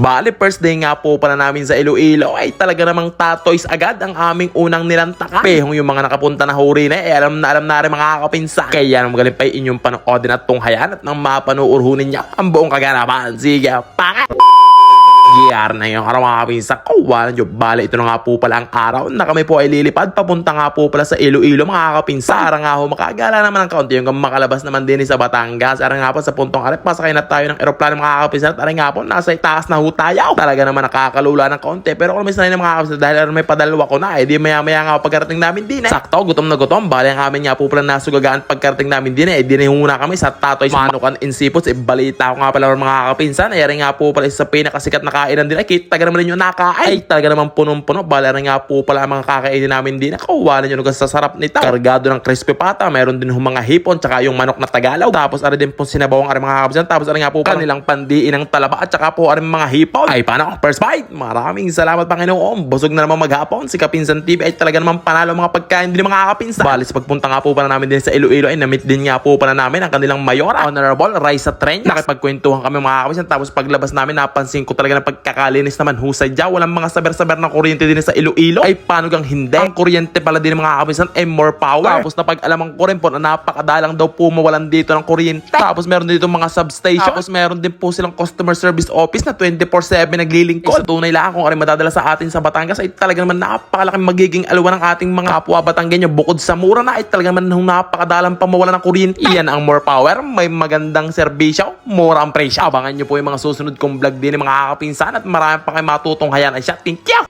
Bali, first day nga po pala namin sa Iloilo ay talaga namang tatoys agad ang aming unang nilantakan. Pehong yung mga nakapunta na huri na eh, alam na alam na rin mga kakapinsa. Kaya naman magaling pa inyong panoodin at tunghayan at nang mapanuurhunin niya ang buong kaganapan. Sige, pakat! GR na yung araw mga kapinsa. Kawalan nyo. Bale, ito na nga po pala ang araw na kami po ay lilipad. Papunta nga po pala sa Iloilo mga kapinsa. Nga ho makagala naman ng kaunti yung makalabas naman din sa Batangas. Ara nga po sa puntong arep. Pasakay na tayo ng aeroplano mga kapinsa. At nga po nasa itaas na ho tayo. Talaga naman nakakalula ng kaunti. Pero kung may sanay mga kapinsa dahil may padalwa ko na. Eh di maya maya nga pagkarating namin din eh. Sakto, gutom na gutom. Bale ang amin nga po pala nasugagaan pagkarating namin din eh. Di na huna kami sa Tatoy Manukan in Seafoods. Eh balita ko nga pala mga kapinsan. Ay ara nga po pala sa pinakasikat na kainan din. Ay kita ka naman ninyo nakain. Ay talaga naman punong-puno. Bala na nga po pala ang mga kakainin namin din. Nakawalan nyo nung sa sarap nito. Kargado ng crispy pata. Meron din yung mga hipon. Tsaka yung manok na Tagalog. Tapos ara din po sinabawang ara mga kapisan. Tapos ara nga po pala nilang pandiin ng talaba. At tsaka po ara mga hipon. Ay paano first bite. Maraming salamat Panginoon. Busog na naman maghapon. Si Kapinsan TV ay talaga naman panalo ang mga pagkain din mga kapinsan. Bali sa pagpunta nga po pala namin din sa Iloilo ay namit din nga po pala namin ang kanilang mayor. Honorable Raisa Trench. Nakipagkwentuhan kami mga kapinsan. Tapos paglabas namin napansin ko talaga na pagkakalinis naman husay dyan. Walang mga saber-saber na kuryente din sa Iloilo. Ay paano gang hindi? Ang kuryente pala din ng mga kapisan ay more power. Tapos na pag-alaman ko rin po na napakadalang daw po mawalan dito ng kuryente. Tapos meron dito mga substation. Tapos meron din po silang customer service office na 24-7 naglilingkod. Sa tunay lang kung ano madadala sa atin sa Batangas ay talaga naman napakalaking magiging alwa ng ating mga kapwa Batanggenyo. Bukod sa mura na ay talaga naman nung napakadalang pamawalan ng kuryente. Iyan ang more power. May magandang serbisyo. Mura ang presyo. Abangan nyo po yung mga susunod kong vlog din ng mga kakapinsan at marami pa kayo matutunghayan. Ay siya, thank you!